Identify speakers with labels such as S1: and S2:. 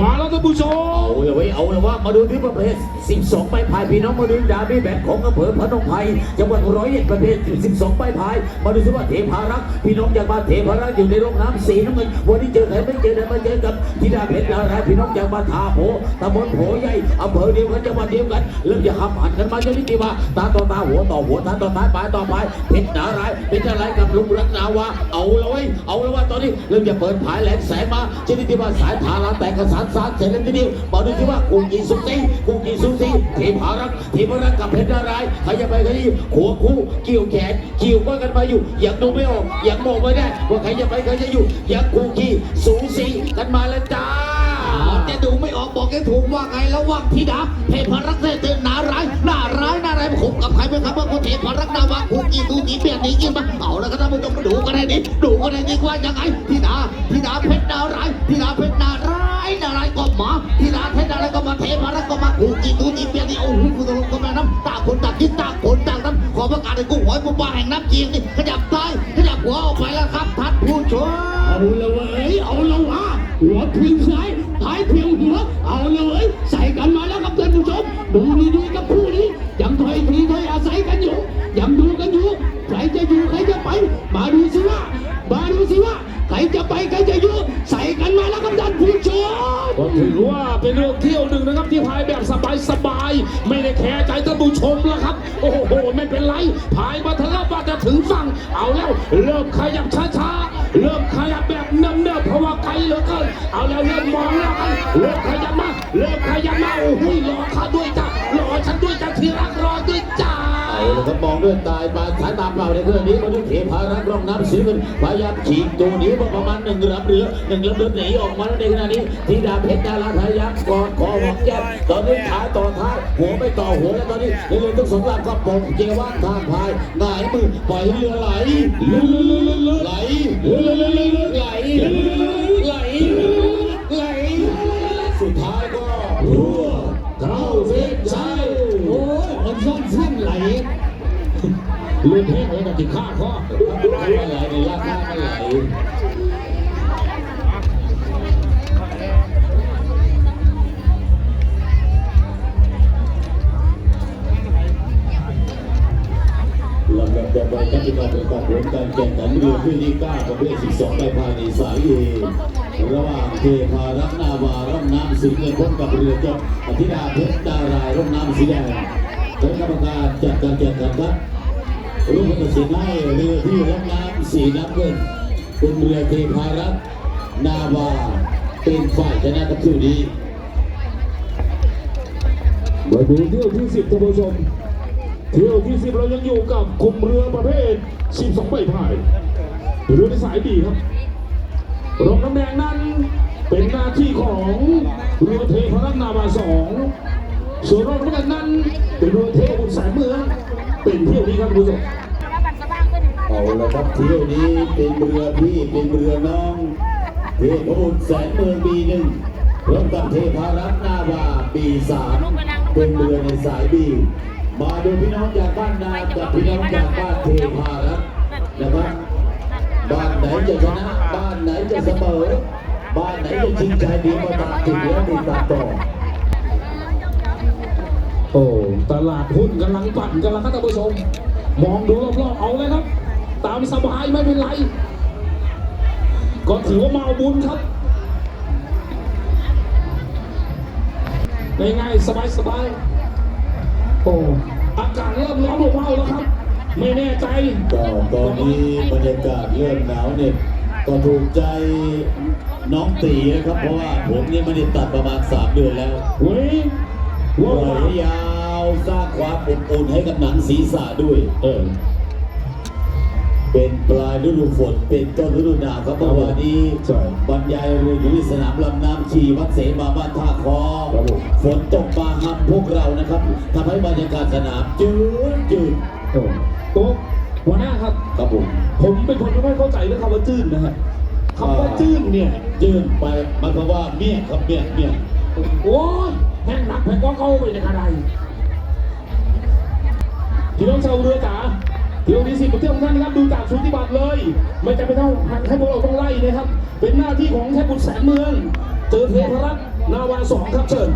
S1: มาแล้วท่านผู้ชม
S2: เอาเลยเว้ยเอาเลยว่ามาดูที่ประเภท 12 ใบพายพี่น้องมาดูดาบี้แบทของอำเภอพนมไพรจังหวัดร้อยเอ็ดประเภท 12 ใบพาย มาดูซิว่าเทพารักษ์พี่น้องจากบ้านเทพารักษ์อยู่ในร่องน้ำสีน้ำเงินวันนี้เจอใครไม่เจอใครมาเจอกับธิดาเพชรดาราพี่น้องจากบ้านทาโพตำบลโพใหญ่อำเภอเดียวกันจังหวัดเดียวกันเริ่มจะหับหันกันมาจนนิติว่าตาต่อตาหัวต่อหัวตาต่อตาปลายต่อปลายเพชรดารายเป็นอะไรกับลุงรัตนาวาเอาเลยเอาเลยว่าตอนนี้เริ่มจะเปิดผายแหลงแสงมาชนิที่ว่าสายทาราแตกกระสานสานเสร็จแล้วทีเดียวมาดูที่ว่ากูกินสุสีกูกินสุสีเทพารักเทพารักกับเพชรนารายใครจะไปใครจะอยู่หัวคู่เกี่ยวแขนเกี่ยวว่ากันไปอยู่ยังดูไม่ออกยังมองไม่ได้ว่าใครจะไปใครจะอยู่ยังกูกีสูสีกันมาแล้วจ้า
S3: จะดูไม่ออกบอกแกถูกว่าไงแล้วว่างธิดาเทพรักษ์เตือนหนาร้ายหน้าร้ายหน้าร้ายขบกับใครไหมครับว่าคนเทพรักษ์นาวาคูกีดูกีเปลี่ยนหนีกินมาเอาแล้วก็ท่านผู้ชมมาดูกันให้ดีดูกันให้ดีว่ายังไงธิดาธิดาเพชรหนาร้ายธิดาเพชรหนาร้ายหนาร้ายก็มาธิดาเพชรหนาร้ายก็มาเทพรักษ์ก็มาคูกีดูกีเปลี่ยนนี่โอ้โหคุณตลกก็แม่น้ำต่างคนต่างคิดต่างคนต่างนั้นขอประกาศให้กุ้งหอยปูปลาแห่งน้ำเจียงนี่ขยับซ้ายขยับหัวออกไปแล้วครับท่านผู้ชม
S1: เอาละเว้ยเอาละวะหัวพิงซ้าย ท้ายเพียงหัว เอาเว้ยใส่กันมาแล้วครับท่านผู้ชม ดูดีๆกับผู้นี้ ยังถอยทีถอยอาศัยกันอยู่ ยังดูกันอยู่ ใครจะอยู่ใครจะไป มาดูสิว่า มาดูสิว่า ใครจะไปใครจะอยู่ ใส่กันมาแล้วครับท่านผู้ชม ก็ถือว่าเป็นเรื่องเที่ยวหนึ่งนะครับที่พายแบบสบายๆไม่ได้แคร์ใจท่านผู้ชมแล้วครับ โอ้โหไม่เป็นไรพายมาเถอะครับว่าจะถึงฝั่งเอาแล้ว เริ่มขยับช้าๆเริ่มขยับแบบเนิ่มๆเพราะว่าไกลเหลือเกินเอาแล้วเริ่มมอง แล้วกันเริ่มขยับมาเริ่มขยับมาโอ้โหรอเขาด้วยจ้ารอฉันด้วยจ้าที่รักรอด้วยจ้า
S2: เอาละครับมองด้วยตายบาสายตาเปล่าในเครื่องนี้มาดูเทพารักร่องน้ำสีเงินพยายามฉีกตัวหนีมาประมาณหนึ่งลำเรือหนึ่งลำเรือหนีออกมาแล้วในขณะนี้ทีดาเพชรดาราพยายามกอดคอหอมแก้มตอนนี้ขาต่อท้ายหัวไม่ต่อหัวแล้วตอนนี้เรือทั้งสองลำก็ปงเกว่างทางพายหงายมือปล่อยเรือไหลไหลไหลไหล ลื
S1: อดแห้งเลยกับติดข้าข้อ
S2: ไม่ไหลในยากมากไม่ไหลลำดับต่อไปครับที่การประกาศผลการแข่งขันเรือขึ้นที่9ประเภท12ใบพายในสายเอระหว่างเทพารัตนาวาร่องน้ำสีเงินพบกับเรือจบอธิดาเพชรดารายร่องน้ำสีแดงคณะกรรมการจัดการแข่งขันครับ ร่วมตัดสินให้เรือที่ร่องน้ำสีน้ำเงินเป็นเรือเทพารัตนาวาเป็นฝ่ายชนะกับผู้นี้
S1: มาดูเที่ยวที่สิบท่านผู้ชมเที่ยวที่สิบเรายังอยู่กับกลุ่มเรือประเภท12ใบพายเรือในสายดีครับรองน้ำแดงนั้นเป็นหน้าที่ของเรือเทพรัตนาวาสอง ส่วนรองน้ำเงินนั้นเป็นรือเทพบุญแสนเมืองเป็นเที่ยวนี้ครับท่านผู้ชม
S2: เอาละครับเที่ยวนี้เป็นเรือพี่เป็นเรือน้องเทพบุตรแสนเมืองปีหนึ่งพร้อมกับเทพารัตนาวาปีสามเป็นเรือในสายบีมาดูพี่น้องจากบ้านนากับพี่น้องจากบ้านเทพารัตน์นะครับบ้านไหนจะชนะบ้านไหนจะเสมอบ้านไหนจะชิงชัยดีมาตามติดแล้วติดตามต่อ
S1: โอ้ตลาดหุ้นกำลังปั่นกำลังครับท่านผู้ชม มองดูรอบๆเอาเลยครับ ตามสบายไม่เป็นไร ก็ถือว่ามาเอาบุญครับง่ายๆสบายๆโอ้อากาศเริ่มร้อนอบอ้าวแล้วครับ ไม่แน่ใจ
S2: ก็ตอนนี้บรรยากาศเริ่มหนาวเนี่ยก็ถูกใจน้องตีนะครับ เพราะว่าผมนี่ไม่ได้ตัดประมาณ 3 เดือนแล้ว
S1: เว้ย
S2: ปล่
S1: ว่า
S2: อยให้ยาวสร้างความอบอุ่นให้กับหนังศีรษะด้วย
S1: เออ
S2: เป็นปลายฤดูฝนเป็นต้นฤดูหนาวครับเมื่อวานนี้
S1: ใช่
S2: บรรยายเรืออยู่ที่สนามลำน้ำชีวัดเสมาบ้านท่าคอ
S1: ครับผม
S2: ฝนตกมาหับพวกเรานะครับทำให้บรรยากาศสนามจืดจืด
S1: โอ้โต๊ะหัวหน้าครับ
S2: ครับผม
S1: ผมเป็นคนไม่ค่อยเข้าใจเรื่องคำว่าจื้นนะฮะคำว่าจื้นเนี่ย
S2: จืดไปหมันก็ว่าเมี่ยงครับเมี่ยงเมี่ยง
S1: โอ้ยแห้งหนักแผ่นก็เข้าไปในอะไร พี่น้องชาวเรือจ๋าเที่ยวนี้สิบประเทศของท่านนะครับดูจากชุติบัตรเลย ไม่จำเป็นต้องให้พวกเราต้องไล่นะครับ เป็นหน้าที่ของแค่บุตรแสนเมือง เจอเทพรัตน์สองครับเชิญ